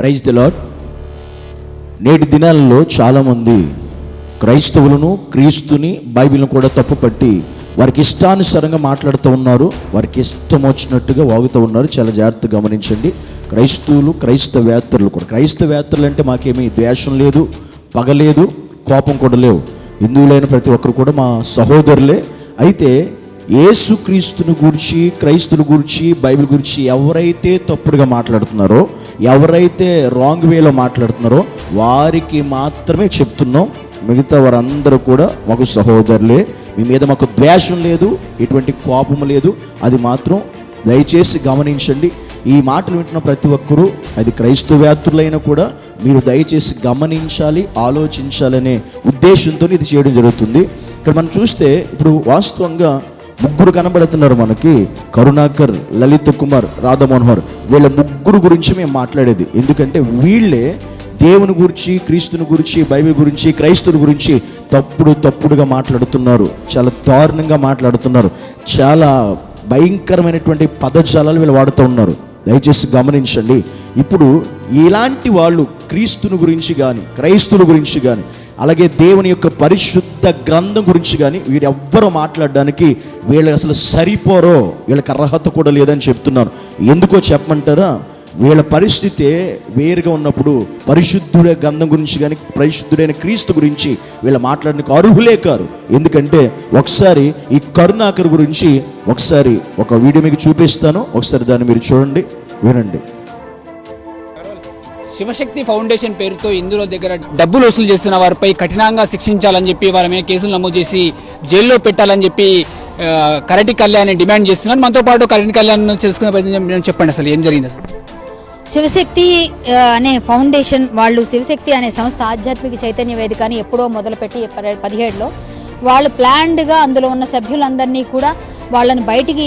Praise the lord నేటి దినాలలో చాలామంది క్రైస్తవులను క్రీస్తుని బైబిల్ను కూడా తప్పుపట్టి వారికి ఇష్టానుసారంగా మాట్లాడుతూ ఉన్నారు. వారికి ఇష్టం వచ్చినట్టుగా వాగుతూ ఉన్నారు. చాలా జాగ్రత్తగా గమనించండి. క్రైస్తవులు క్రైస్తవేత్తలు కూడా. క్రైస్తవేత్తలు అంటే మాకేమీ ద్వేషం లేదు పగలేదు కోపం కూడా లేవు. హిందువులైన ప్రతి ఒక్కరు కూడా మా సహోదరులే. అయితే యేసుక్రీస్తుని గురించి క్రైస్తుని గురించి బైబిల్ గురించి ఎవరైతే తప్పుడుగా మాట్లాడుతున్నారో ఎవరైతే రాంగ్ వేలో మాట్లాడుతున్నారో వారికి మాత్రమే చెప్తున్నాం. మిగతా వారందరూ కూడా మాకు సహోదరులే. మీ మీద మాకు ద్వేషం లేదు ఎటువంటి కోపం లేదు. అది మాత్రం దయచేసి గమనించండి. ఈ మాటలు వింటున్న ప్రతి ఒక్కరూ అది క్రైస్తవేత్తరులైనా కూడా మీరు దయచేసి గమనించాలి ఆలోచించాలనే ఉద్దేశంతో ఇది చేయడం జరుగుతుంది. ఇక్కడ మనం చూస్తే ఇప్పుడు వాస్తవంగా ముగ్గురు కనబడుతున్నారు మనకి. కరుణాకర్ లలిత్ కుమార్ రాధామోహన్. వీళ్ళ ముగ్గురు గురించి మేము మాట్లాడేది. ఎందుకంటే వీళ్ళే దేవుని గురించి క్రీస్తుని గురించి బైబిల్ గురించి క్రైస్తుని గురించి తప్పుడు తప్పుడుగా మాట్లాడుతున్నారు. చాలా దారుణంగా మాట్లాడుతున్నారు. చాలా భయంకరమైనటువంటి పదజాలాలు వీళ్ళు వాడుతూ ఉన్నారు. దయచేసి గమనించండి. ఇప్పుడు ఇలాంటి వాళ్ళు క్రీస్తుని గురించి కానీ క్రైస్తుని గురించి కానీ అలాగే దేవుని యొక్క పరిశుద్ధ గ్రంథం గురించి కానీ వీరెవ్వరూ మాట్లాడడానికి వీళ్ళు అసలు సరిపోరో వీళ్ళకి అర్హత కూడా లేదని చెప్తున్నాను ఎందుకో చెప్పమంటారా? వీళ్ళ పరిస్థితి వేరుగా ఉన్నప్పుడు పరిశుద్ధుడే గంధం గురించి కానీ పరిశుద్ధుడైన క్రీస్తు గురించి వీళ్ళు మాట్లాడడానికి అర్హులే కారు. ఎందుకంటే ఒకసారి ఈ కరుణాకర్ గురించి ఒకసారి ఒక వీడియో మీకు చూపిస్తాను. ఒకసారి దాన్ని మీరు చూడండి వినండి. శివశక్తి ఫౌండేషన్ పేరుతో ఇందులో దగ్గర డబ్బులు వసూలు చేస్తున్న వారిపై కఠినంగా శిక్షించాలని చెప్పి వారి మీద కేసులు నమోదు చేసి జైల్లో పెట్టాలని చెప్పి కరటి కళ్యాణ్ డిమాండ్ చేస్తున్నారు. మనతో పాటు కరటి కళ్యాణ్ తెలుసుకునే ప్రయత్నం చెప్పండి అసలు ఏం జరిగింది అసలు? శివశక్తి అనే ఫౌండేషన్ వాళ్ళు శివశక్తి అనే సంస్థ ఆధ్యాత్మిక చైతన్య వేదికని ఎప్పుడో మొదలుపెట్టి పదిహేడులో వాళ్ళు ప్లాన్డ్గా అందులో ఉన్న సభ్యులందరినీ కూడా వాళ్ళని బయటికి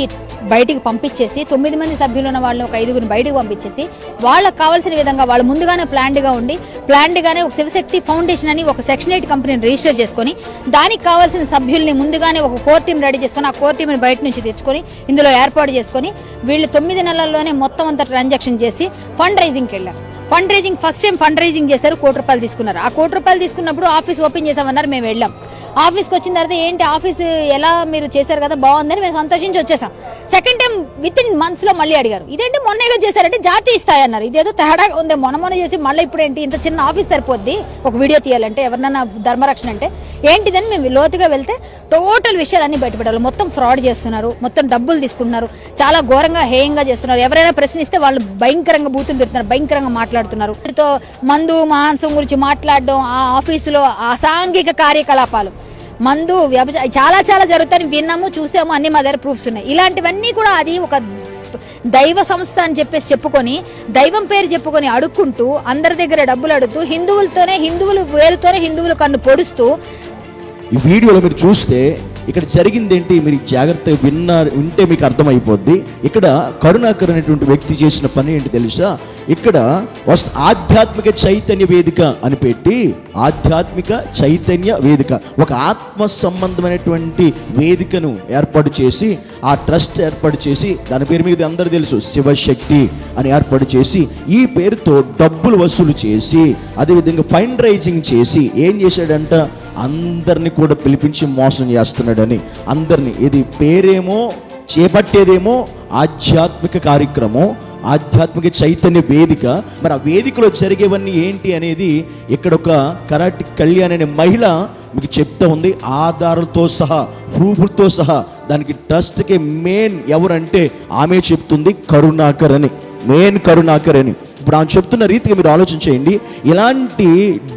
బయటికి పంపించేసి తొమ్మిది మంది సభ్యులు ఉన్న వాళ్ళని ఒక ఐదుగురిని బయటకు పంపించేసి వాళ్ళకి కావాల్సిన విధంగా వాళ్ళు ముందుగానే ప్లాన్డ్గా ఉండి ప్లాన్డ్గానే ఒక శివశక్తి ఫౌండేషన్ అని ఒక సెక్షన్ ఎయిట్ కంపెనీని రిజిస్టర్ చేసుకొని దానికి కావాల్సిన సభ్యుల్ని ముందుగానే ఒక కోర్ టీం రెడీ చేసుకొని ఆ కోర్ టీంని బయట నుంచి తెచ్చుకొని ఇందులో ఏర్పాటు చేసుకొని వీళ్ళు తొమ్మిది నెలల్లోనే మొత్తం అంతా ట్రాన్సాక్షన్ చేసి ఫండ్ రైజింగ్కి వెళ్ళారు. Fund raising first time fund raising చేశారు కోటి రూపాయలు తీసుకున్నారు. ఆ కోటి రూపాయలు తీసుకున్నప్పుడు ఆఫీస్ ఓపెన్ చేసామన్నారు మేము వెళ్ళాం. ఆఫీస్కి వచ్చిన తర్వాత ఏంటి ఆఫీస్ ఎలా మీరు చేశారు కదా బాగుందని మేము సంతోషించి వచ్చేసాం. సెకండ్ టైం విత్ ఇన్ మంత్స్లో మళ్ళీ అడిగారు. ఇదేంటి మొన్నగా చేశారంటే జాతీయ స్థాయి అన్నారు. ఇదేదో తేడా ఉంది మొన్న మొన్న చేసి మళ్ళీ ఇప్పుడు ఏంటి ఇంత చిన్న ఆఫీస్ సరిపోద్ది ఒక వీడియో తీయాలంటే ఎవరినైనా ధర్మరక్షణ అంటే ఏంటిదని మేము లోతుగా వెళ్తే టోటల్ విషయాలన్నీ బయటపెట్టాలి మొత్తం ఫ్రాడ్ చేస్తున్నారు మొత్తం డబ్బులు తీసుకుంటున్నారు చాలా ఘోరంగా హేయంగా చేస్తున్నారు. ఎవరైనా ప్రశ్నిస్తే వాళ్ళు భయంకరంగా బూతులు తిడుతున్నారు భయంకరంగా మాట్లాడుతున్నారు. వీటితో మందు మాంసం గురించి మాట్లాడడం ఆ ఆఫీసులో అసాంఘిక కార్యకలాపాలు. మందు వ్యభిచా చాలా చాలా జరుగుతాయని విన్నాము చూసాము అన్ని మా దగ్గర ప్రూఫ్స్ ఉన్నాయి. ఇలాంటివన్నీ కూడా అది ఒక దైవ సంస్థ అని చెప్పేసి చెప్పుకొని దైవం పేరు చెప్పుకొని అడుక్కుంటూ అందరి దగ్గర డబ్బులు అడుగుతూ హిందువులతోనే హిందువులు వేలుతోనే హిందువులు కన్ను పొడుస్తూ ఈ వీడియోలో మీరు చూస్తే ఇక్కడ జరిగింది ఏంటి మీరు జాగ్రత్తగా విన్నారు వింటే మీకు అర్థమైపోద్ది. ఇక్కడ కరుణాకర్ అనేటువంటి వ్యక్తి చేసిన పని ఏంటి తెలుసా? ఇక్కడ వస్తు ఆధ్యాత్మిక చైతన్య వేదిక అని పెట్టి ఆధ్యాత్మిక చైతన్య వేదిక ఒక ఆత్మ సంబంధమైనటువంటి వేదికను ఏర్పాటు చేసి ఆ ట్రస్ట్ ఏర్పాటు చేసి దాని పేరు మీద అందరూ తెలుసు శివశక్తి అని ఏర్పాటు చేసి ఈ పేరుతో డబ్బులు వసూలు చేసి అదేవిధంగా ఫండ్ రైజింగ్ చేసి ఏం చేశాడంట? అందరినీ కూడా పిలిపించి మోసం చేస్తున్నాడని. అందరినీ ఇది పేరేమో చేపట్టేదేమో ఆధ్యాత్మిక కార్యక్రమం ఆధ్యాత్మిక చైతన్య వేదిక. మరి ఆ వేదికలో జరిగేవన్నీ ఏంటి అనేది ఇక్కడ ఒక కరాటి కళ్యాణ్ అనే మహిళ మీకు చెప్తా ఉంది. ఆధారాలతో సహా ప్రూఫ్లతో సహా దానికి ట్రస్ట్కి మెయిన్ ఎవరంటే ఆమె చెప్తుంది కరుణాకర్ అని. మెయిన్ కరుణాకర్ అని. ఇప్పుడు ఆమె చెప్తున్న రీతిగా మీరు ఆలోచించేయండి. ఇలాంటి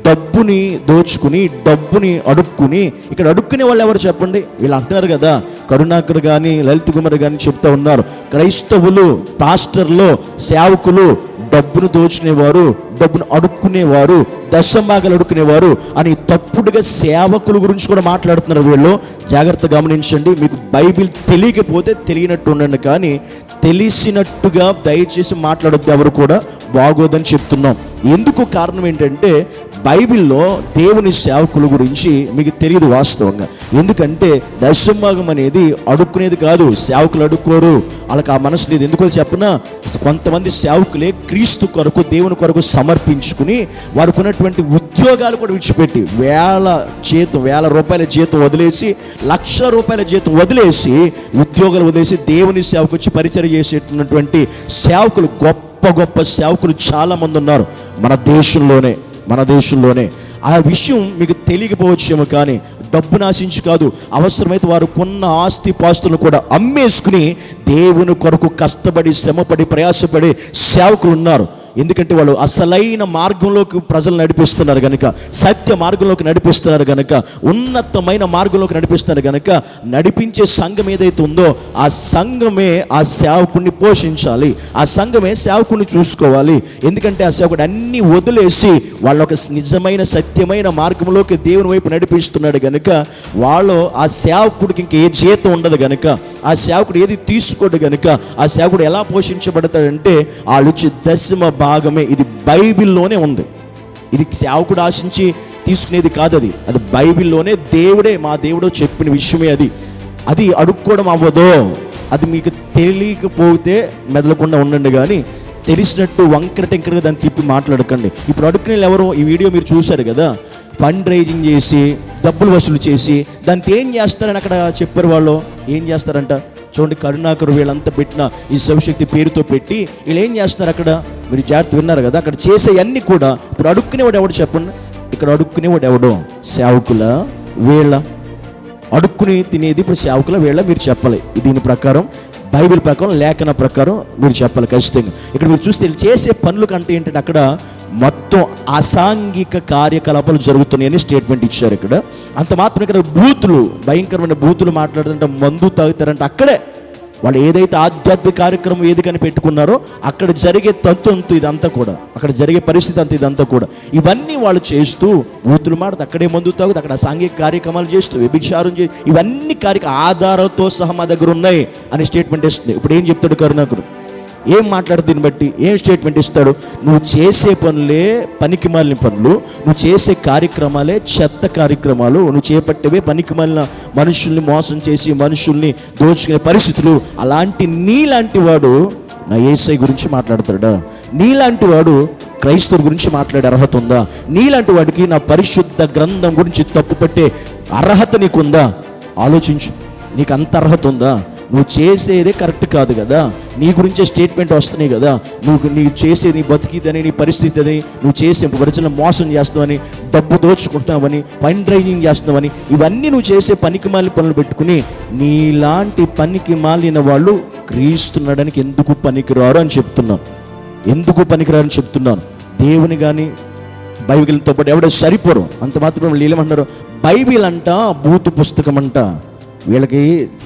డబ్బుని దోచుకుని డబ్బుని అడుక్కుని ఇక్కడ అడుక్కునే వాళ్ళు ఎవరు చెప్పండి? వీళ్ళు అంటున్నారు కదా కరుణాకర్ కానీ లలిత్ కుమార్ కానీ చెప్తా ఉన్నారు. క్రైస్తవులు పాస్టర్లు సేవకులు డబ్బును దోచుకునేవారు డబ్బును అడుక్కునేవారు దశంభాగాలు అడుక్కునేవారు అని తప్పుడుగా సేవకుల గురించి కూడా మాట్లాడుతున్నారు వీళ్ళు. జాగ్రత్త గమనించండి మీకు బైబిల్ తెలియకపోతే తెలియనట్టు ఉండండి కానీ తెలిసినట్టుగా దయచేసి మాట్లాడొద్దు ఎవరు కూడా. బాగోదని చెప్తున్నాం. ఎందుకు కారణం ఏంటంటే బైబిల్లో దేవుని సేవకుల గురించి మీకు తెలియదు వాస్తవంగా. ఎందుకంటే దశభాగం అనేది అడుక్కునేది కాదు సేవకులు అడుక్కోరు. వాళ్ళకి ఆ మనసు లేదు. ఎందుకో చెప్పిన? కొంతమంది సేవకులే క్రీస్తు కొరకు దేవుని కొరకు సమర్పించుకుని వారికి ఉన్నటువంటి ఉద్యోగాలు కూడా విడిచిపెట్టి వేల జీతం వేల రూపాయల జీతం వదిలేసి లక్ష రూపాయల జీతం వదిలేసి ఉద్యోగాలు వదిలేసి దేవుని సేవకు వచ్చి పరిచయం చేసేటటువంటి సేవకులు గొప్ప గొప్ప సేవకులు చాలామంది ఉన్నారు మన దేశంలోనే. మన దేశంలోనే. ఆ విషయం మీకు తెలియకపోవచ్చేమో కానీ డబ్బు నాశించి కాదు అవసరమైతే వారు కొన్న ఆస్తి పాస్తులను కూడా అమ్మేసుకుని దేవుని కొరకు కష్టపడి శ్రమపడి ప్రయాసపడి సేవకులు ఉన్నారు. ఎందుకంటే వాళ్ళు అసలైన మార్గంలోకి ప్రజలు నడిపిస్తున్నారు కనుక సత్య మార్గంలోకి నడిపిస్తున్నారు కనుక ఉన్నతమైన మార్గంలోకి నడిపిస్తున్నారు కనుక నడిపించే సంఘం ఏదైతే ఉందో ఆ సంఘమే ఆ సేవకుడిని పోషించాలి. ఆ సంఘమే సేవకుడిని చూసుకోవాలి. ఎందుకంటే ఆ సేవకుడు అన్ని వదిలేసి వాళ్ళ ఒక నిజమైన సత్యమైన మార్గంలోకి దేవుని వైపు నడిపిస్తున్నాడు కనుక వాళ్ళు ఆ సేవకుడికి ఇంక ఏ జీతం ఉండదు కనుక ఆ సేవకుడు ఏది తీసుకోడు కనుక ఆ సేవకుడు ఎలా పోషించబడతాడంటే వాళ్ళు వచ్చి దశమ భాగమే. ఇది బైబిల్లోనే ఉంది. ఇది సేవకుడు ఆశించి తీసుకునేది కాదు అది. అది బైబిల్లోనే దేవుడే మా దేవుడు చెప్పిన విషయమే అది. అది అడుక్కోవడం అవ్వదో. అది మీకు తెలియకపోతే మెదలకుండా ఉండండి కానీ తెలిసినట్టు వంకర టెంకరగా దాన్ని తిప్పి మాట్లాడకండి. ఇప్పుడు అడుక్కునే ఎవరు ఈ వీడియో మీరు చూశారు కదా? ఫండ్ రైజింగ్ చేసి డబ్బులు వసూలు చేసి దానికి ఏం చేస్తారని అక్కడ చెప్పారు వాళ్ళు? ఏం చేస్తారంట? చూడండి కరుణాకరు వీళ్ళంతా పెట్టిన ఈ శివశక్తి పేరుతో పెట్టి వీళ్ళు ఏం చేస్తున్నారు అక్కడ? మీరు జాగ్రత్త విన్నారు కదా అక్కడ చేసే అన్ని కూడా ఇప్పుడు అడుక్కునేవాడు ఎవడు చెప్పండి? ఇక్కడ అడుక్కునేవాడు ఎవడు? సేవకుల వీళ్ళ. అడుక్కుని తినేది ఇప్పుడు సేవకుల వీళ్ళ మీరు చెప్పాలి. దీని ప్రకారం బైబిల్ ప్రకారం లేఖన ప్రకారం మీరు చెప్పాలి ఖచ్చితంగా. ఇక్కడ మీరు చూస్తే చేసే పనులు కంటే ఏంటంటే అక్కడ మొత్తం అసాంఘిక కార్యకలాపాలు జరుగుతున్నాయని స్టేట్మెంట్ ఇచ్చారు ఇక్కడ. అంత మాత్రం ఇక్కడ బూతులు భయంకరమైన బూతులు మాట్లాడుతుంటే మందు తాగుతారంటే అక్కడే. వాళ్ళు ఏదైతే ఆధ్యాత్మిక కార్యక్రమం ఏదికని పెట్టుకున్నారో అక్కడ జరిగే తత్వంతు ఇదంతా కూడా. అక్కడ జరిగే పరిస్థితి అంత ఇదంతా కూడా. ఇవన్నీ వాళ్ళు చేస్తూ బూతులు మాడదు అక్కడే మందు తాగుతూ అక్కడ సాంఘిక కార్యక్రమాలు చేస్తూ వ్యభిచారం చేస్తూ ఇవన్నీ కార్యక్రమ ఆధారంతో సహా మా దగ్గర ఉన్నాయి అని స్టేట్మెంట్ ఇస్తుంది. ఇప్పుడు ఏం చెప్తాడు కరుణాకుడు ఏం మాట్లాడు దీన్ని బట్టి? ఏం స్టేట్మెంట్ ఇస్తాడు? నువ్వు చేసే పనులే పనికి మాలిన పనులు నువ్వు చేసే కార్యక్రమాలే చెత్త కార్యక్రమాలు నువ్వు చేపట్టేవే పనికి మాలిన మనుషుల్ని మోసం చేసి మనుషుల్ని దోచుకునే పరిస్థితులు. అలాంటి నీలాంటి వాడు నా ఏసై గురించి మాట్లాడతాడా? నీలాంటి వాడు క్రైస్తవుల గురించి మాట్లాడే అర్హత ఉందా? నీలాంటి వాడికి నా పరిశుద్ధ గ్రంథం గురించి తప్పుపట్టే అర్హత నీకుందా? ఆలోచించు. నీకు అంత అర్హత ఉందా? నువ్వు చేసేదే కరెక్ట్ కాదు కదా. నీ గురించే స్టేట్మెంట్ వస్తున్నాయి కదా. నువ్వు నీ చేసే నీ బతికిదని నీ పరిస్థితి అని నువ్వు చేసే ప్రజలను మోసం చేస్తావని డబ్బు దోచుకుంటావని పని డ్రైవింగ్ చేస్తున్నావని ఇవన్నీ నువ్వు చేసే పనికి మాలిన పనులు పెట్టుకుని నీలాంటి పనికి మాలిన వాళ్ళు క్రీస్తున్నాడానికి ఎందుకు పనికిరారు అని చెప్తున్నాను. ఎందుకు పనికిరారని చెప్తున్నాను. దేవుని కానీ బైబిల్తో పాటు ఎవడో సరిపోరు. అంత మాత్రం వీళ్ళు ఏమంటారు బైబిల్ అంట బూతు పుస్తకం అంట. వీళ్ళకి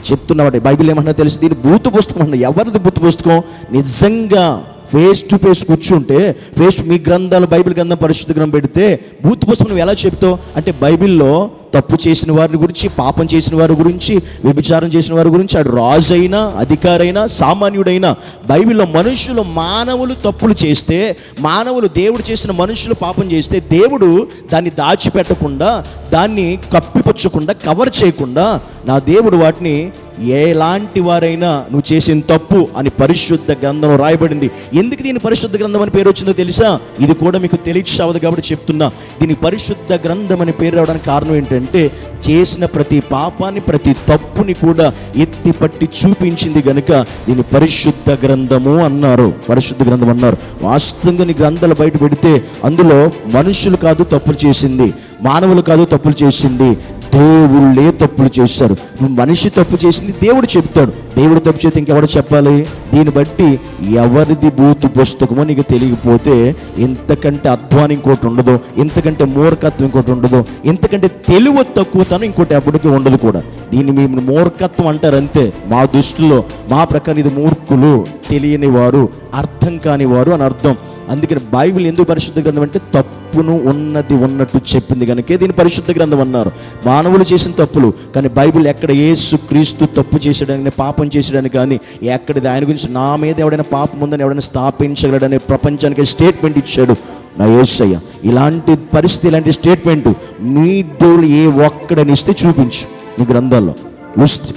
చెప్తున్నవాటి బైబిల్ ఏమన్నా తెలుసు? దీని బూతు పుస్తకం అన్న ఎవరిది బూతు పుస్తకం? నిజంగా ఫేస్ టు ఫేస్ కూర్చుంటే ఫేస్ మీ గ్రంథాలు బైబిల్ గ్రంథం పరిశుద్ధ గ్రంథం పెడితే బూత్ పుస్తకం నువ్వు ఎలా చెప్తావు? అంటే బైబిల్లో తప్పు చేసిన వారి గురించి పాపం చేసిన వారి గురించి వ్యభిచారం చేసిన వారి గురించి ఆడు రాజు అయినా అధికారైనా సామాన్యుడైనా బైబిల్లో మనుషులు మానవులు తప్పులు చేస్తే మానవులు దేవుడు చేసిన మనుషులు పాపం చేస్తే దేవుడు దాన్ని దాచిపెట్టకుండా దాన్ని కప్పిపుచ్చకుండా కవర్ చేయకుండా నా దేవుడు వాటిని ఎలాంటి వారైనా నువ్వు చేసిన తప్పు అని పరిశుద్ధ గ్రంథం రాయబడింది. ఎందుకు దీని పరిశుద్ధ గ్రంథం అని పేరు వచ్చిందో తెలుసా? ఇది కూడా మీకు తెలియచావదు కాబట్టి చెప్తున్నా. దీని పరిశుద్ధ గ్రంథం అని పేరు రావడానికి కారణం ఏంటంటే చేసిన ప్రతి పాపాన్ని ప్రతి తప్పుని కూడా ఎత్తి పట్టి చూపించింది గనుక దీని పరిశుద్ధ గ్రంథము అన్నారు. పరిశుద్ధ గ్రంథం అన్నారు. వాస్తవంగా నీ గ్రంథాలు బయట పెడితే అందులో మనుషులు కాదు తప్పులు చేసింది మానవులు కాదు తప్పులు చేసింది దేవుళ్ళే తప్పులు చేస్తారు. మనిషి తప్పు చేసింది దేవుడు చెప్తాడు. దేవుడు తప్పు చేస్తే ఇంకెవడు చెప్పాలి? దీన్ని బట్టి ఎవరిది బూతు పుస్తకమో నీకు తెలియకపోతే ఇంతకంటే అధ్వానం ఇంకోటి ఉండదు. ఇంతకంటే మూర్ఖత్వం ఇంకోటి ఉండదు. ఇంతకంటే తెలివి తక్కువతనం ఇంకోటి ఎప్పటికీ ఉండదు కూడా. దీన్ని మేము మూర్ఖత్వం అంటారు అంతే. మా దృష్టిలో మా ప్రకారం ఇది మూర్ఖులు తెలియని వారు అర్థం కాని వారు అని అర్థం. అందుకని బైబిల్ ఎందుకు పరిశుద్ధ గ్రంథం అంటే తప్పును ఉన్నది ఉన్నట్టు చెప్పింది కనుకే దీని పరిశుద్ధ గ్రంథం అన్నారు. మానవులు చేసిన తప్పులు కానీ బైబిల్ ఎక్కడ ఏసు క్రీస్తు తప్పు చేసేయడానికి పాపం చేసేయడానికి కానీ ఎక్కడ ఆయన గురించి నా మీద ఎవడైనా పాపం ఉందని ఎవడైనా స్థాపించగలడనే ప్రపంచానికి స్టేట్మెంట్ ఇచ్చాడు నా యేసయ్య. ఇలాంటి పరిస్థితి ఇలాంటి స్టేట్మెంట్ మీ దేవుడు ఏ ఒక్కడని ఇస్తే చూపించు మీ గ్రంథాల్లో.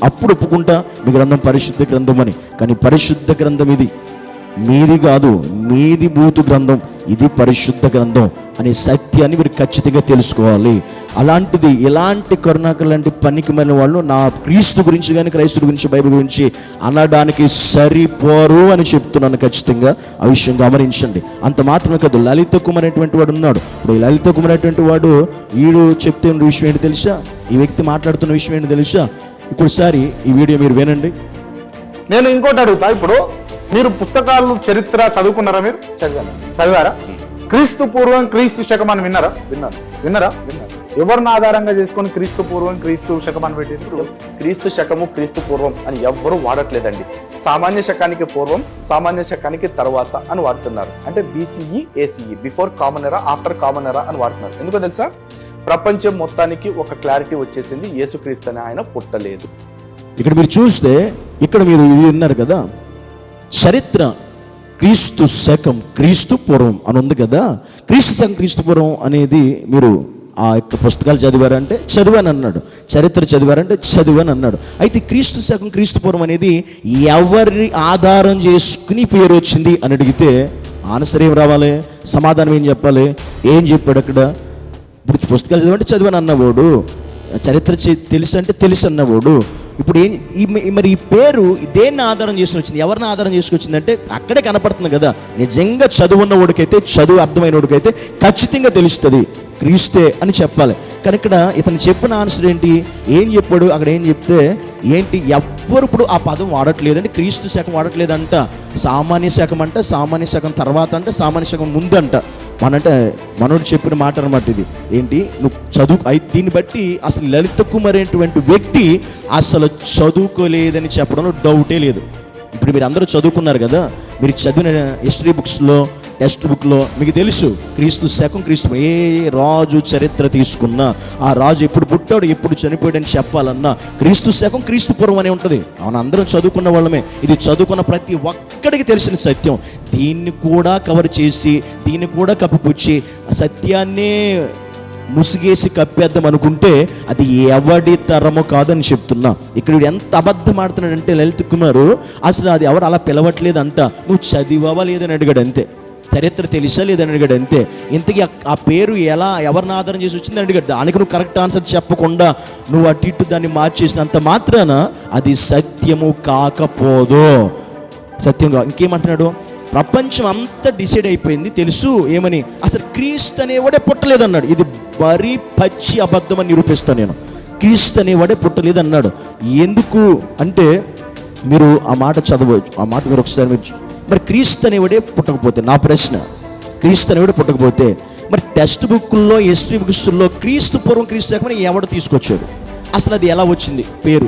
అప్పుడు ఒప్పుకుంటా మీ గ్రంథం పరిశుద్ధ గ్రంథం అని కానీ పరిశుద్ధ గ్రంథం ఇది. మీది కాదు మీది బూతు గ్రంథం ఇది పరిశుద్ధ గ్రంథం అనే సత్యాన్ని మీరు ఖచ్చితంగా తెలుసుకోవాలి. అలాంటిది ఎలాంటి కరుణాకర్ లాంటి పనికి మన వాళ్ళు నా క్రీస్తు గురించి కానీ క్రైస్తుడు గురించి బైబిల్ గురించి అనడానికి సరిపోరు అని చెప్తున్నాను ఖచ్చితంగా. ఆ విషయం గమనించండి. అంత మాత్రమే కాదు లలిత కుమార్ అనేటువంటి వాడు ఉన్నాడు. ఇప్పుడు ఈ లలిత కుమార్ అనేటువంటి వాడు వీడు చెప్తే ఉన్న విషయం ఏంటి తెలుసా? ఈ వ్యక్తి మాట్లాడుతున్న విషయం ఏంటి తెలుసా? ఇప్పుడుసారి ఈ వీడియో మీరు వినండి. నేను ఇంకోటి అడుగుతా ఇప్పుడు. మీరు పుస్తకాలు చరిత్ర చదువుకున్నారా మీరు? చదివాను. చదివారా? క్రీస్తు పూర్వం క్రీస్తు శకం అని విన్నారా? విన్నాను. విన్నారా? విన్నాను. ఎవరిని ఆధారంగా చేసుకొని క్రీస్తు పూర్వం క్రీస్తు శకం అని పెట్టారు క్రీస్తు శకము క్రీస్తు పూర్వం అని ఎవ్వరూ వాడట్లేదండి. సామాన్య శకానికి పూర్వం సామాన్య శకానికి తర్వాత అని వాడుతున్నారు. అంటే BCE ACE before common era after common era అని వాడుతున్నారు. ఎందుకో తెలుసా? ప్రపంచం మొత్తానికి ఒక క్లారిటీ వచ్చేసింది. యేసుక్రీస్తు అని ఆయన పుట్టలేదు. ఇక్కడ మీరు చూస్తే ఇక్కడ మీరు ఇది విన్నారు కదా చరిత్ర క్రీస్తు శకం క్రీస్తు పూర్వం అని ఉంది కదా. క్రీస్తు శకం క్రీస్తు పూర్వం అనేది మీరు ఆ యొక్క పుస్తకాలు చదివారంటే చదివాను అన్నాడు. చరిత్ర చదివారంటే చదివాను అన్నాడు. అయితే క్రీస్తు శకం క్రీస్తు పూర్వం అనేది ఎవరి ఆధారం చేసుకుని పేరు వచ్చింది అని అడిగితే ఆన్సర్ ఏం రావాలి? సమాధానం ఏం చెప్పాలి? ఏం చెప్పాడు అక్కడ? ఇప్పుడు పుస్తకాలు చదివంటే చదివాను అన్నవాడు. చరిత్ర చె- తెలుసు అంటే తెలుసు అన్నవాడు ఇప్పుడు ఏం ఈ మరి ఈ పేరు దేన్ని ఆధారం చేసుకుని వచ్చింది? ఎవరిని ఆధారం చేసుకొచ్చింది అంటే అక్కడే కనపడుతుంది కదా. నిజంగా చదువున్న వాడికైతే చదువు అర్థమైన వాడికైతే ఖచ్చితంగా తెలుస్తుంది. క్రీస్తే అని చెప్పాలి. కానీ ఇక్కడ ఇతను చెప్పిన ఆన్సర్ ఏంటి? ఏం చెప్పాడు? అక్కడ ఏం చెప్తే ఏంటి? ఎవ్వరు ఇప్పుడు ఆ పదం వాడట్లేదు అంటే క్రీస్తు శకం వాడట్లేదంట. సామాన్య శాఖం అంట సామాన్య శకం తర్వాత అంటే సామాన్య శాఖం ముందంట. మనంటే మనోడు చెప్పిన మాట అనమాట ఇది. ఏంటి? నువ్వు చదువు అయి- దీన్ని బట్టి అసలు లలిత కుమార్ అనేటువంటి వ్యక్తి అసలు చదువుకోలేదని చెప్పడంలో డౌటే లేదు. ఇప్పుడు మీరు అందరూ చదువుకున్నారు కదా మీరు చదివిన హిస్టరీ బుక్స్లో టెక్స్ట్ బుక్లో మీకు తెలుసు క్రీస్తు శకం క్రీస్తు ఏ రాజు చరిత్ర తీసుకున్నా ఆ రాజు ఎప్పుడు పుట్టాడు ఎప్పుడు చనిపోయాడని చెప్పాలన్నా క్రీస్తు శకం క్రీస్తు పూర్వం అనే ఉంటుంది. అవును? అందరం చదువుకున్న వాళ్ళమే. ఇది చదువుకున్న ప్రతి ఒక్కడికి తెలిసిన సత్యం. దీన్ని కూడా కవర్ చేసి దీన్ని కూడా కప్పిపుచ్చి ఆ సత్యాన్నే ముసిగేసి కప్పేద్దాం అనుకుంటే అది ఎవడి తరము కాదని చెప్తున్నా. ఇక్కడ ఎంత అబద్ధం ఆడుతున్నాడంటే లలిత్ కుమారు అసలు అది ఎవరు అలా పిలవట్లేదు అంట నువ్వు చదివవ్వలేదని లేదని అడిగాడు అంతే. చరిత్ర తెలుసా లేదని అడిగాడు. అంతే. ఇంతకీ ఆ- పేరు ఎలా ఎవరిని ఆధారం చేసి వచ్చిందని అడిగాడు. దానికి నువ్వు కరెక్ట్ ఆన్సర్ చెప్పకుండా నువ్వు అటు ఇటు దాన్ని మార్చేసినంత మాత్రాన అది సత్యము కాకపోదు. సత్యంగా ఇంకేమంటున్నాడు? ప్రపంచం అంతా డిసైడ్ అయిపోయింది. తెలుసు ఏమని? అసలు క్రీస్తు అనేవాడే పుట్టలేదు అన్నాడు ఇది మరీ పచ్చి అబద్ధం అని నిరూపిస్తాను నేను. క్రీస్తు అనేవాడే పుట్టలేదు అన్నాడు ఎందుకు? అంటే మీరు ఆ మాట చదవచ్చు ఆ మాట మీరు ఒకసారి మీరు మరి క్రీస్తు అనేవాడే పుట్టకపోతే నా ప్రశ్న క్రీస్తు అనేవాడే పుట్టకపోతే మరి టెక్స్ట్ బుక్లో హిస్టరీ బుక్స్లో క్రీస్తు పూర్వం క్రీస్తు లేకపోతే ఎవడు తీసుకొచ్చాడు? అసలు అది ఎలా వచ్చింది? పేరు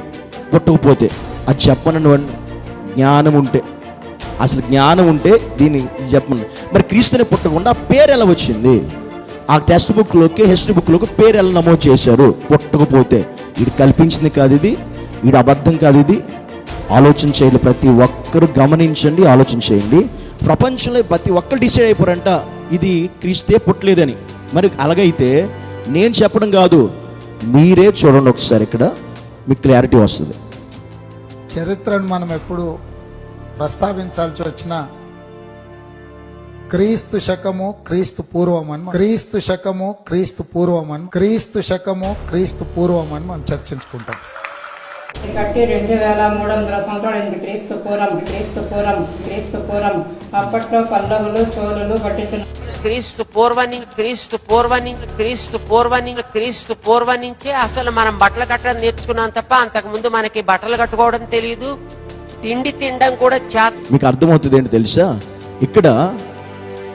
పుట్టకపోతే అది చెప్పనండి వాడిని జ్ఞానం ఉంటే అసలు జ్ఞానం ఉంటే దీన్ని చెప్పండి మరి క్రీస్తుని పుట్టకుండా ఆ పేరు ఎలా వచ్చింది? ఆ టెక్స్ట్ బుక్లోకి హిస్టరీ బుక్లోకి పేరు ఎలా నమోదు చేశారు? పుట్టకపోతే ఇది కల్పించింది కాదు ఇది ఇది అబద్ధం కాదు ఇది ఆలోచన చేయాలి ప్రతి ఒక్కరు గమనించండి ఆలోచన చేయండి. ప్రపంచంలో ప్రతి ఒక్కరు డిసైడ్ అయిపోరంట. ఇది క్రీస్తే పుట్టలేదని. మరి అలాగైతే నేను చెప్పడం కాదు మీరే చూడండి ఒకసారి ఇక్కడ. మీకు క్లారిటీ వస్తుంది. చరిత్రను మనం ఎప్పుడు ప్రస్తావించాల్సి వచ్చిన క్రీస్తు శకము క్రీస్తు పూర్వం అని క్రీస్తు శకము క్రీస్తు పూర్వం అని క్రీస్తు శకము క్రీస్తు పూర్వం అని మనం చర్చించుకుంటాం. కట్టి రెండు వేల మూడు వందల సంవత్సరాలైంది క్రీస్తు పూర్వం క్రీస్తు పూర్వం క్రీస్తు పూర్వం. అప్పట్లో పల్లవులు చోళులు పట్టించిన క్రీస్తు పూర్వని క్రీస్తు పూర్వని క్రీస్తు పూర్వని క్రీస్తు పూర్వ నుంచే అసలు మనం బట్టలు కట్టడం నేర్చుకున్నాం తప్ప అంతకు ముందు మనకి బట్టలు కట్టుకోవడం తెలియదు తిండి తినడం కూడా చేత మీకు అర్థమవుతుంది ఏంటి తెలుసా? ఇక్కడ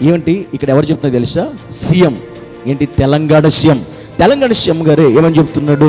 ఏమిటి? ఇక్కడ ఎవరు చెప్తున్నారు తెలుసా? సీఎం. ఏంటి? తెలంగాణ సీఎం. తెలంగాణ సీఎం గారే ఏమని చెప్తున్నాడు?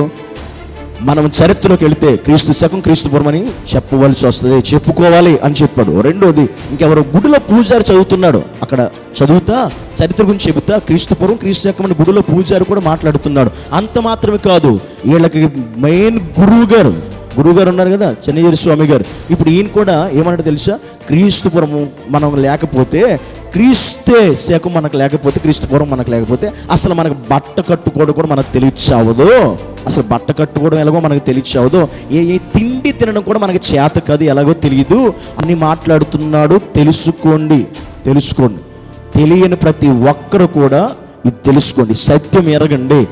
మనం చరిత్రలోకి వెళితే క్రీస్తు శకం క్రీస్తు పూర్వమని చెప్పవలసి వస్తుంది. చెప్పుకోవాలి అని చెప్పాడు. రెండోది ఇంకెవరు గుడిలో పూజారి చదువుతున్నాడు. అక్కడ చదువుతా చరిత్ర గురించి చెబుతా క్రీస్తు పూర్వం క్రీస్తు శకం అని గుడిలో పూజారి కూడా మాట్లాడుతున్నాడు. అంత మాత్రమే కాదు వీళ్ళకి మెయిన్ గురువు గారు గురువు గారు ఉన్నారు కదా చెన్నయ్య స్వామి గారు. ఇప్పుడు ఈయన కూడా ఏమన్నాడు తెలుసా? క్రీస్తుపురము మనం లేకపోతే క్రీస్తే శకం మనకు లేకపోతే క్రీస్తు మనకు లేకపోతే అసలు మనకు బట్ట కట్టుకోవడం కూడా మనకు తెలియచావదు అసలు బట్ట కట్టుకోవడం ఎలాగో మనకు తెలియచావదు. ఏ ఏ తిండి తినడం కూడా మనకి చేత కాదు ఎలాగో తెలియదు. అని మాట్లాడుతున్నాడు తెలుసుకోండి తెలుసుకోండి. తెలియని ప్రతి ఒక్కరు కూడా ఇది తెలుసుకోండి. సత్యం ఎరగండి.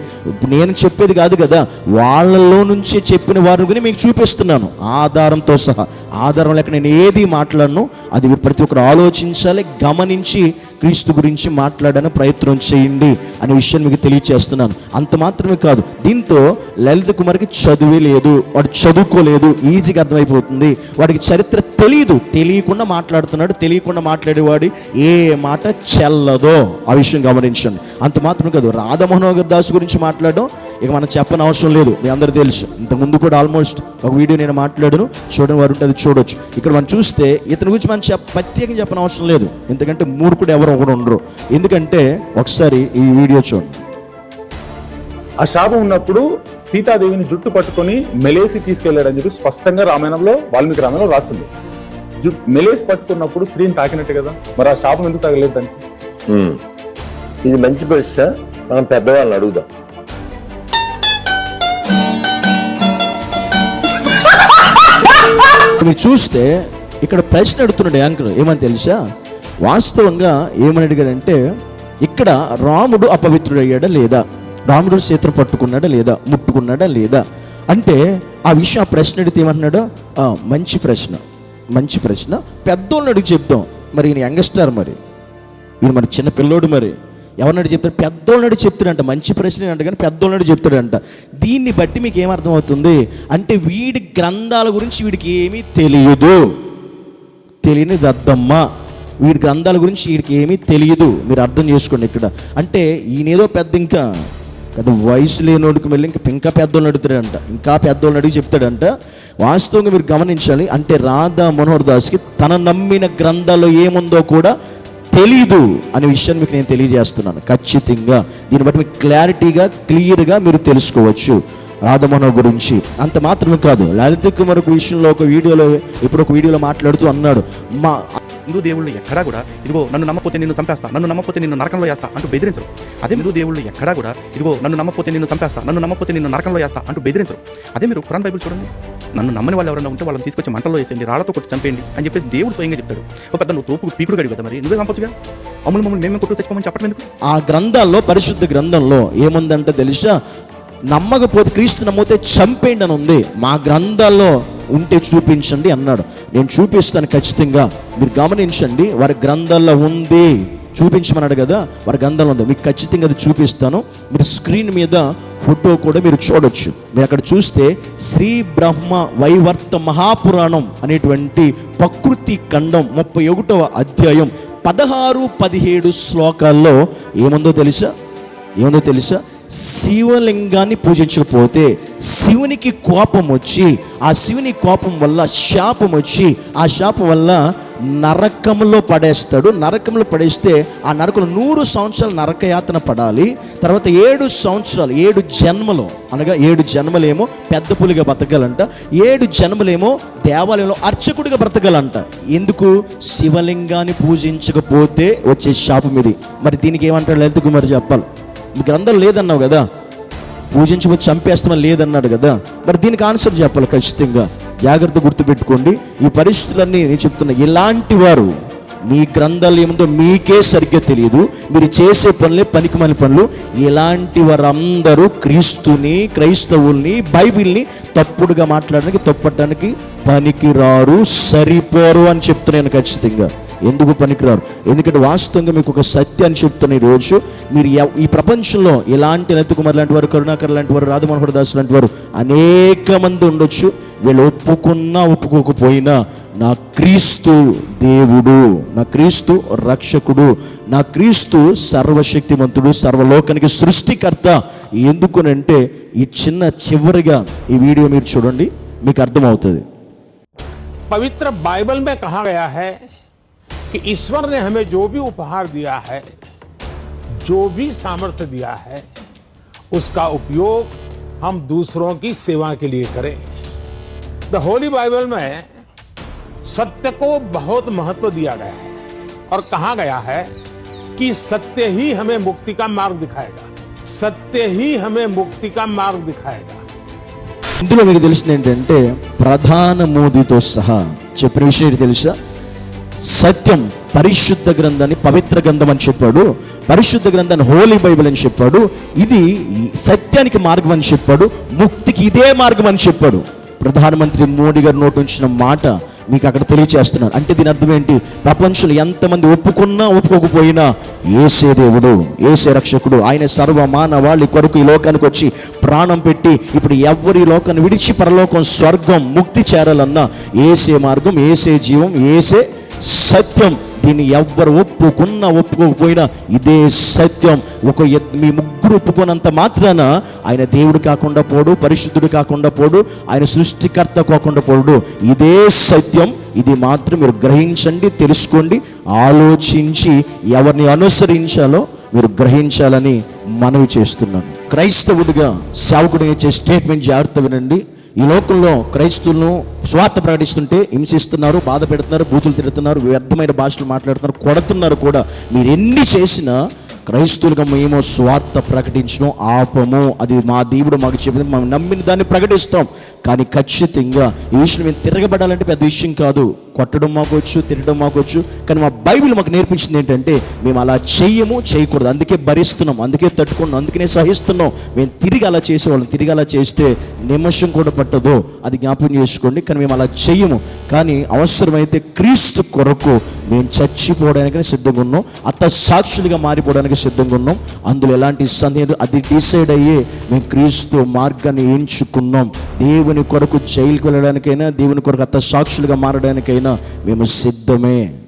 నేను చెప్పేది కాదు కదా వాళ్ళలో నుంచే చెప్పిన వారిని గురించి మీకు చూపిస్తున్నాను. ఆధారంతో సహా. ఆధారం లేక నేను ఏది మాట్లాడను అది ప్రతి ఒక్కరు ఆలోచించాలి గమనించి క్రీస్తు గురించి మాట్లాడని ప్రయత్నం చేయండి అనే విషయం మీకు తెలియచేస్తున్నాను. అంత మాత్రమే కాదు దీంతో లలిత కుమార్కి చదువే లేదు వాడు చదువుకోలేదు ఈజీగా అర్థమైపోతుంది. వాడికి చరిత్ర తెలియదు తెలియకుండా మాట్లాడుతున్నాడు తెలియకుండా మాట్లాడేవాడు ఏ మాట చెల్లదో. ఆ విషయం గమనించండి. అంత మాత్రమే కాదు రాధమోహన్ దాస్ గురించి మాట్లాడడం ఇక మనం చెప్పని అవసరం లేదు మీ అందరూ తెలుసు. ఇంతకుముందు కూడా ఆల్మోస్ట్ ఒక వీడియో నేను మాట్లాడాను చూడని వారు ఉంటే అది చూడొచ్చు. ఇక్కడ మనం చూస్తే ఇతని గురించి మనం చెప్ప ప్రత్యేకంగా చెప్పని అవసరం లేదు. ఎందుకంటే మూర్ఖుడు ఎవరు ఒకడు ఉండరు. ఎందుకంటే ఒకసారి ఈ వీడియో చూడండి. ఆ శాపం ఉన్నప్పుడు సీతాదేవిని జుట్టు పట్టుకొని మెలేసి తీసుకెళ్ళాడని చెప్పి స్పష్టంగా రామాయణంలో వాల్మీకి రామాయణంలో రాస్తుంది జు మెలేసి పట్టుకున్నప్పుడు స్త్రీని తాకినట్టే కదా. మరి ఆ శాపం ఎందుకు తగలేదు దానికి. ఇది మంచి ప్రశ్న. మనం పెద్దవాళ్ళని అడుగుదాం. మీరు చూస్తే ఇక్కడ ప్రశ్న అడుగుతున్నాడు యాంకర్ ఏమని తెలుసా? వాస్తవంగా ఏమని అడిగాడంటే ఇక్కడ రాముడు అపవిత్రుడయ్యాడా లేదా? రాముడు సీతను పట్టుకున్నాడా లేదా? ముట్టుకున్నాడా లేదా? అంటే ఆ విషయం ఆ ప్రశ్న అడిగితే ఏమంటున్నాడు? "ఆ, మంచి ప్రశ్న మంచి ప్రశ్న. పెద్దోళ్ళని అడిగి చెప్తాం మరి ఈయన యంగస్టార్ మరి. ఈయన మరి చిన్న పిల్లోడు మరి. ఎవరినడు చెప్తాడు పెద్దోళ్ళనడు చెప్తాడంట. మంచి ప్రశ్న అంట కానీ పెద్దోళ్ళనడు చెప్తాడంట. దీన్ని బట్టి మీకు ఏమర్థమవుతుంది? అంటే వీడి గ్రంథాల గురించి వీడికి ఏమీ తెలియదు. తెలియని దద్దమ్మ వీడి గ్రంథాల గురించి వీడికి ఏమీ తెలియదు. మీరు అర్థం చేసుకోండి ఇక్కడ. అంటే ఈయనేదో పెద్ద ఇంకా పెద్ద వయసు లేనోడికి వెళ్ళి ఇంకా ఇంకా పెద్దోళ్ళని అడుగుతాడంట. ఇంకా పెద్దోళ్ళు అడిగి చెప్తాడంట. వాస్తవంగా మీరు గమనించాలి. అంటే రాధా మనోహర్ దాస్కి తన నమ్మిన గ్రంథాల్లో ఏముందో కూడా తెలీదు అనే విషయాన్ని మీకు నేను తెలియజేస్తున్నాను. ఖచ్చితంగా దీన్ని బట్టి మీకు క్లారిటీగా క్లియర్గా మీరు తెలుసుకోవచ్చు రాధమోహన్ గురించి. అంత మాత్రమే కాదు లలిత కుమార్ ఒక విషయంలో ఒక వీడియోలో ఇప్పుడు ఒక వీడియోలో మాట్లాడుతూ అన్నాడు మా హిందూ దేవుళ్ళు ఎక్కడా కూడా ఇదిగో నన్ను నమ్మపోతే నిన్ను చంపేస్తా నన్ను నమ్మపోతే నిన్ను నరకంలో వేస్తా అంటూ బెదిరించరు. అదే హిందూ దేవుళ్ళు ఎక్కడా కూడా ఇదిగో నన్ను నమ్మపోతే నిన్ను చంపేస్తా నన్ను నమ్మపోతే నిన్ను నరకంలో వేస్తా అంటూ బెదిరించరు. అదే మీరు ఖురాన్ బైబిల్ చూడండి. నన్ను నమ్మని వాళ్ళు ఎవరైనా ఉంటే వాళ్ళని తీసుకొచ్చి మంటల్లో వేసేయండి రాళ్ళతో కొట్టి చంపేయండి అని చెప్పేసి దేవుడు స్వయంగా చెప్తాడు. ఒక పెద్ద నువ్వు తోపు పీకుడు గడి కదా మరి నువ్వే చంపొచ్చుగా? అమ్ములు మమ్మల్ని మేమే కొట్టు తెచ్చుకోమని చెప్పడం ఎందుకు? ఆ గ్రంథాల్లో పరిశుద్ధ గ్రంథంలో ఏముందంటే తెలుసా? నమ్మకపోతే క్రీస్తు నమ్మితే చంపేయండి అని ఉంది. మా గ్రంథాల్లో ఉంటే చూపించండి అన్నాడు. నేను చూపిస్తాను ఖచ్చితంగా. మీరు గమనించండి వారి గ్రంథాల్లో ఉంది. చూపించమన్నాడు కదా వారి గ్రంథాలు ఉంది. మీకు ఖచ్చితంగా అది చూపిస్తాను. మీరు స్క్రీన్ మీద ఫోటో కూడా మీరు చూడొచ్చు. మీరు అక్కడ చూస్తే శ్రీ బ్రహ్మ వైవర్త మహాపురాణం అనేటువంటి ప్రకృతి ఖండం ముప్పై ఒకటవ అధ్యాయం పదహారు పదిహేడు శ్లోకాల్లో ఏముందో తెలుసా? ఏముందో తెలుసా? శివలింగాన్ని పూజించకపోతే శివునికి కోపం వచ్చి ఆ శివుని కోపం వల్ల శాపం వచ్చి ఆ శాపం వల్ల నరకంలో పడేస్తాడు. నరకంలో పడేస్తే ఆ నరకంలో నూరు సంవత్సరాలు నరకయాతన పడాలి. తర్వాత ఏడు సంవత్సరాలు ఏడు జన్మలు అనగా ఏడు జన్మలేమో పెద్ద పులిగా బ్రతకాలంట ఏడు జన్మలేమో దేవాలయంలో అర్చకుడిగా బ్రతకాలంట. ఎందుకు? శివలింగాన్ని పూజించకపోతే వచ్చే శాపం ఇది. మరి దీనికి ఏమంటాడు లలిత కుమార్ చెప్పాలి. గ్రంథం లేదన్నావు కదా? పూజించవచ్చు చంపేస్తామని లేదన్నాడు కదా? మరి దీనికి ఆన్సర్ చెప్పాలి ఖచ్చితంగా. జాగ్రత్త గుర్తుపెట్టుకోండి. ఈ పరిస్థితులన్నీ నేను చెప్తున్నా. ఇలాంటి వారు మీ గ్రంథాలు ఏముందో మీకే సరిగ్గా తెలియదు. మీరు చేసే పనులే పనికిమాలి పనులు. ఇలాంటి వారందరూ క్రీస్తుని క్రైస్తవుల్ని బైబిల్ని తప్పుడుగా మాట్లాడడానికి తప్పటానికి పనికిరారు సరిపోరు అని చెప్తున్నాను ఖచ్చితంగా. ఎందుకు పనికిరారు? ఎందుకంటే వాస్తవంగా మీకు ఒక సత్యాన్ని చెప్తున్న ఈరోజు మీరు ఈ ప్రపంచంలో ఎలాంటి నెత్తుకుమార్ లాంటి వారు కరుణాకర్ లాంటి వారు రాధమోహన్ దాస్ లాంటి వారు అనేక మంది ఉండొచ్చు. వీళ్ళు ఒప్పుకున్నా ఒప్పుకోకపోయినా నా క్రీస్తు దేవుడు నా క్రీస్తు రక్షకుడు నా క్రీస్తు సర్వశక్తిమంతుడు సర్వలోకానికి సృష్టికర్త ఎందుకునంటే ఈ చిన్న చివరిగా ఈ వీడియో మీరు చూడండి మీకు అర్థమవుతుంది. పవిత్ర బైబల్ మే కహా గయా హై? कि ईश्वर ने हमें जो भी उपहार दिया है जो भी सामर्थ्य दिया है उसका उपयोग हम दूसरों की सेवा के लिए करें द होली बाइबल में सत्य को बहुत महत्व दिया गया है और कहा गया है कि सत्य ही हमें मुक्ति का मार्ग दिखाएगा सत्य ही हमें मुक्ति का मार्ग दिखाएगा ఇందులో మీకు తెలిసింది ఏంటంటే ప్రధాన మోదీతో సహా చెప్పిన విషయం ఏంటి తెలుసా సత్యం పరిశుద్ధ గ్రంథాన్ని పవిత్ర గ్రంథం అని చెప్పాడు. పరిశుద్ధ గ్రంథాన్ని హోలీ బైబిల్ అని చెప్పాడు. ఇది సత్యానికి మార్గం అని చెప్పాడు. ముక్తికి ఇదే మార్గం అని చెప్పాడు. ప్రధానమంత్రి మోడీ గారు నోటి ఉంచిన మాట మీకు అక్కడ తెలియచేస్తున్నాను. అంటే దీని అర్థం ఏంటి? ప్రపంచంలో ఎంతమంది ఒప్పుకున్నా ఒప్పుకోకపోయినా ఏసే దేవుడు ఏసే రక్షకుడు. ఆయన సర్వ మానవాళి కొరకు ఈ లోకానికి వచ్చి ప్రాణం పెట్టి ఇప్పుడు ఎవరి లోకాన్ని విడిచి పరలోకం స్వర్గం ముక్తి చేరాలన్నా ఏసే మార్గం ఏసే జీవం ఏసే సత్యం. దీన్ని ఎవ్వరు ఒప్పుకున్నా ఒప్పుకోకపోయినా ఇదే సత్యం. ఒక మీ ముగ్గురు ఒప్పుకున్నంత మాత్రాన ఆయన దేవుడు కాకుండా పోడు పరిశుద్ధుడు కాకుండా పోడు ఆయన సృష్టికర్త కాకుండా పోడు. ఇదే సత్యం. ఇది మాత్రం మీరు గ్రహించండి తెలుసుకోండి ఆలోచించి ఎవరిని అనుసరించాలో మీరు గ్రహించాలని మనవి చేస్తున్నాను. క్రైస్తవుడిగా సేవకుడిగా ఇచ్చే స్టేట్మెంట్ జాగ్రత్త వినండి. ఈ లోకంలో క్రైస్తులను స్వార్థ ప్రకటిస్తుంటే హింసిస్తున్నారు బాధ పెడుతున్నారు బూతులు తిడుతున్నారు వ్యర్థమైన భాషలు మాట్లాడుతున్నారు కొడుతున్నారు కూడా. మీరు ఎన్ని చేసినా క్రైస్తువులుగా మేము స్వార్థ ప్రకటించడం ఆపము. అది మా దేవుడు మాకు చెప్పింది మేము నమ్మిన దాన్ని ప్రకటిస్తాం. కానీ ఖచ్చితంగా ఈ విషయం మేము తిరగబడాలంటే పెద్ద విషయం కాదు. కొట్టడం మాకొచ్చు తిరగడం మాకొచ్చు కానీ మా బైబిల్ మాకు నేర్పించింది ఏంటంటే మేము అలా చేయము చేయకూడదు. అందుకే భరిస్తున్నాం అందుకే తట్టుకున్నాం అందుకనే సహిస్తున్నాం. మేము తిరిగి అలా చేసేవాళ్ళం. తిరిగి అలా చేస్తే నిమిషం కూడా పట్టదు. అది జ్ఞాపకం చేసుకోండి కానీ మేము అలా చేయము కానీ అవసరమైతే క్రీస్తు కొరకు మేము చచ్చిపోవడానికి సిద్ధంగా ఉన్నాం. అత్త సాక్షులుగా మారిపోవడానికి సిద్ధంగా ఉన్నాం. అందులో ఎలాంటి సందేహం అది డిసైడ్ అయ్యే మేము క్రీస్తు మార్గాన్ని ఎంచుకున్నాం. దేవుని కొరకు జైలుకు వెళ్ళడానికైనా దేవుని కొరకు అత్త సాక్షులుగా మారడానికైనా మేము సిద్ధమే.